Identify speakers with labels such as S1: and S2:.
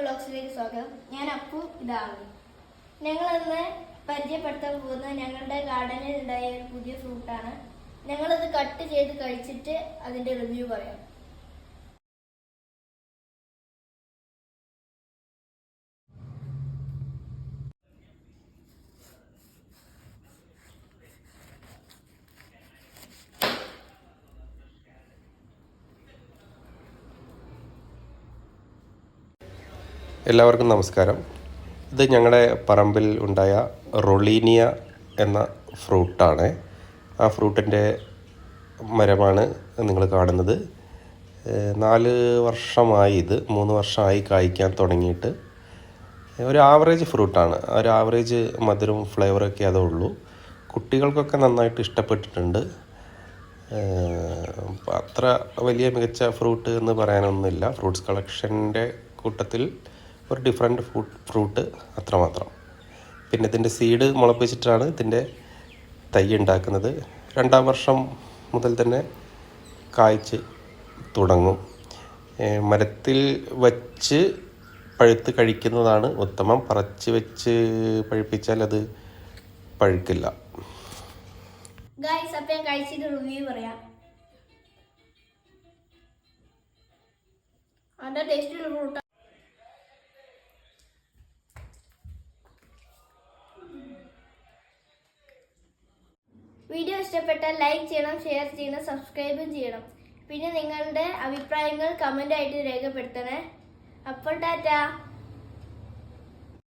S1: വ്ളോഗ്സിലേക്ക് സ്വാഗതം. ഞാൻ അപ്പു ഇതാണ്. ഞങ്ങളിന്ന് പരിചയപ്പെടുത്താൻ പോകുന്നത് ഞങ്ങളുടെ ഗാർഡനിൽ ഉണ്ടായ ഒരു പുതിയ ഫ്രൂട്ടാണ് ഞങ്ങളത് കട്ട് ചെയ്ത് കഴിച്ചിട്ട് അതിന്റെ റിവ്യൂ പറയാം.
S2: എല്ലാവർക്കും നമസ്കാരം. ഇത് ഞങ്ങളുടെ പറമ്പിൽ ഉണ്ടായ റൊളീനിയ എന്ന ഫ്രൂട്ടാണ്. ആ ഫ്രൂട്ടിന്റെ മരമാണ് നിങ്ങൾ കാണുന്നത്. നാല് വർഷമായി ഇത് മൂന്ന് വർഷമായി കായ്ക്കാൻ തുടങ്ങിയിട്ട്. ഒരു ആവറേജ് ഫ്രൂട്ടാണ്. ഒരു ആവറേജ് മധുരവും ഫ്ലേവറൊക്കെ അതേ ഉള്ളൂ. കുട്ടികൾക്കൊക്കെ നന്നായിട്ട് ഇഷ്ടപ്പെട്ടിട്ടുണ്ട്. അത്ര വലിയ മികച്ച ഫ്രൂട്ട് എന്ന് പറയാനൊന്നുമില്ല. ഫ്രൂട്ട്സ് കളക്ഷന്റെ കൂട്ടത്തിൽ ഒരു ഡിഫറെന്റ് ഫ്രൂട്ട് ഫ്രൂട്ട് അത്രമാത്രം. പിന്നെ ഇതിന്റെ സീഡ് മുളപ്പിച്ചിട്ടാണ് ഇതിന്റെ തൈ ഉണ്ടാക്കുന്നത്. രണ്ടാം വർഷം മുതൽ തന്നെ കായ്ച്ച് തുടങ്ങും. മരത്തിൽ വച്ച് പഴുത്ത് കഴിക്കുന്നതാണ് ഉത്തമം. പറച്ച് വെച്ച് പഴുപ്പിച്ചാൽ അത് പഴുക്കില്ല.
S1: ഗായ്സ് ഞാൻ കഴിച്ചിട്ട് റിവ്യൂ പറയാം. അതിന്റെ ടേസ്റ്റുള്ള ഫ്രൂട്ട് വീഡിയോ ഇഷ്ടപ്പെട്ടാൽ ലൈക്ക് ചെയ്യണം ഷെയർ ചെയ്യണം സബ്സ്ക്രൈബും ചെയ്യണം. പിന്നെ നിങ്ങളുടെ അഭിപ്രായങ്ങൾ കമന്റായിട്ട് രേഖപ്പെടുത്തണേ. അപ്പോൾ ടാറ്റാ.